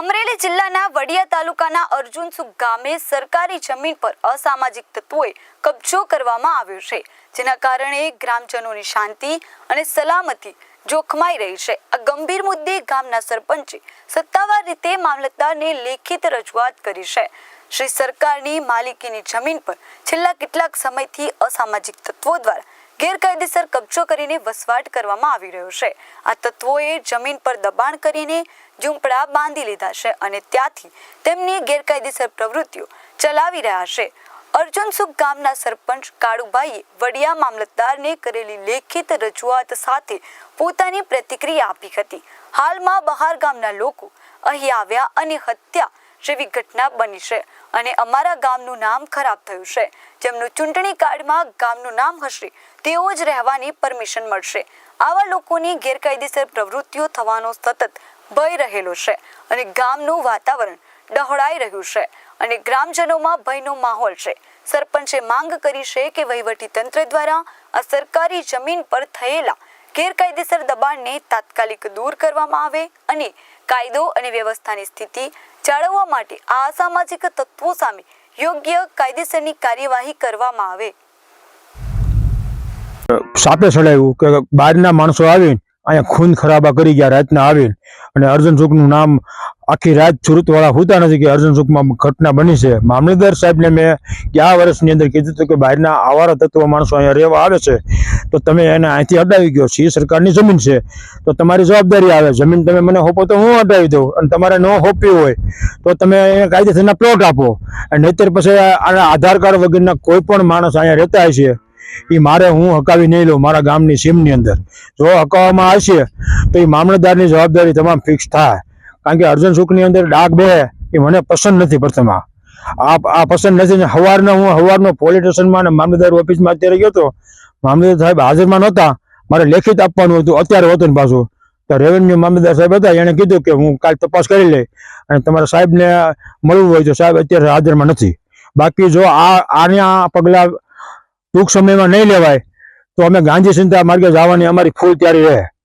અમરેલી જિલ્લાના વડિયા તાલુકાના અર્જુનસુખ ગામે સરકારી જમીન પર અસામાજિક તત્વોએ કબજો કરવામાં આવ્યો છે, જેના કારણે ગ્રામજનોની શાંતિ અને સલામતી જોખમાઈ રહી છે. આ ગંભીર મુદ્દે ગામના સરપંચે સત્તાવાર રીતે મામલતદારને લેખિત રજૂઆત કરી છે. શ્રી સરકારની માલિકીની જમીન પર છેલ્લા કેટલાક સમયથી અસામાજિક તત્વો દ્વારા ગેરકાયદેસર કબજો કરીને વસવાટ કરવામાં આવી રહ્યો છે. આ તત્વોએ જમીન પર દબાણ કરીને ઝૂંપડા બાંધી લીધા છે અને ત્યાંથી તેમની ગેરકાયદેસર પ્રવૃત્તિઓ ચલાવી રહ્યા છે. અર્જુનસુખ ગામના સરપંચ કાળુભાઈએ વડિયા મામલતદારને કરેલી લેખિત રજૂઆત સાથે પોતાની પ્રતિક્રિયા આપી હતી. હાલમાં બહાર ગામના લોકો અહીં આવ્યા અને હત્યા જેવી ઘટના બની છે અને અમારા ગામનું નામ ખરાબ થયું છે. જેમનું ચૂંટણી કાર્ડમાં ગામનું નામ હશે, તેઓ જ રહેવાની પરમિશન મળશે. આવા લોકોની ગેરકાયદેસર પ્રવૃત્તિઓ થવાનો સતત ભય રહેલો છે અને ગામનું વાતાવરણ ડહોળાઈ રહ્યું છે અને ગ્રામજનોમાં ભયનો માહોલ છે. સરપંચે માંગ કરી છે કે વહીવટી તંત્ર દ્વારા આ સરકારી જમીન પર થયેલા ગેરકાયદેસર દબાણને તાત્કાલિક દૂર કરવામાં આવે અને કાયદો અને વ્યવસ્થાની સ્થિતિ જાળવવા માટે આ અસામાજિક તત્વો સામે યોગ્ય કાયદેસરની કાર્યવાહી કરવામાં આવે. સાપે ચડાવ્યું કે બહારના માણસો આવીને અહીંયા ખૂન ખરાબા કરી ગયા, રાતના આવીને. અને અર્જુન સુખનું નામ આખી રાત સુરતવાળા હોતા નથી કે અર્જુન સુખમાં ઘટના બની છે. મામલતદાર સાહેબને મેં ગયા વર્ષની અંદર કીધું હતું કે બહારના આવારા તત્વો માણસો અહીંયા રહેવા આવે છે. તો તમે એને અહીંથી હટાવી ગયો. છે એ સરકારની જમીન છે. તો તમારી જવાબદારી આવે. જમીન તમે મને હોપો તો હું હટાવી દઉં. અને તમારે ન હોપવી હોય તો તમે અહીંયા કાયદેસરના પ્લોટ આપો. અને નહીતર પછી આના આધાર કાર્ડ વગરના કોઈ પણ માણસ અહીંયા રહેતા હશે એ મારે હું હકાવી નહીં લઉં મારા ગામની સીમની અંદર. જો હકાવવામાં આવશે તો એ મામલતદારની જવાબદારી તમામ ફિક્સ થાય. કારણ કે અર્જુન સુખની અંદર ડાઘ બે એ મને પસંદ નથી પ્રથમા. આ આ પસંદ નથી ને સવારના હું સવારનો પોલીસ સ્ટેશનમાં અને મામલતદાર ઓફિસમાં અત્યારે ગયો હતો. મામલતદાર સાહેબ હાજરમાં નહોતા. મારે લેખિત આપવાનું હતું. અત્યારે હતું પાછું. તો રેવન્યુ મામલતદાર સાહેબ હતા. એણે કીધું કે હું કાલ તપાસ કરી લઈ. અને તમારા સાહેબને મળવું હોય તો સાહેબ અત્યારે હાજરમાં નથી. બાકી જો આ આના પગલાં ટૂંક સમયમાં નહીં લેવાય, તો અમે ગાંધી ચિંતા માર્ગે જવાની અમારી ફૂલ તૈયારી રહે.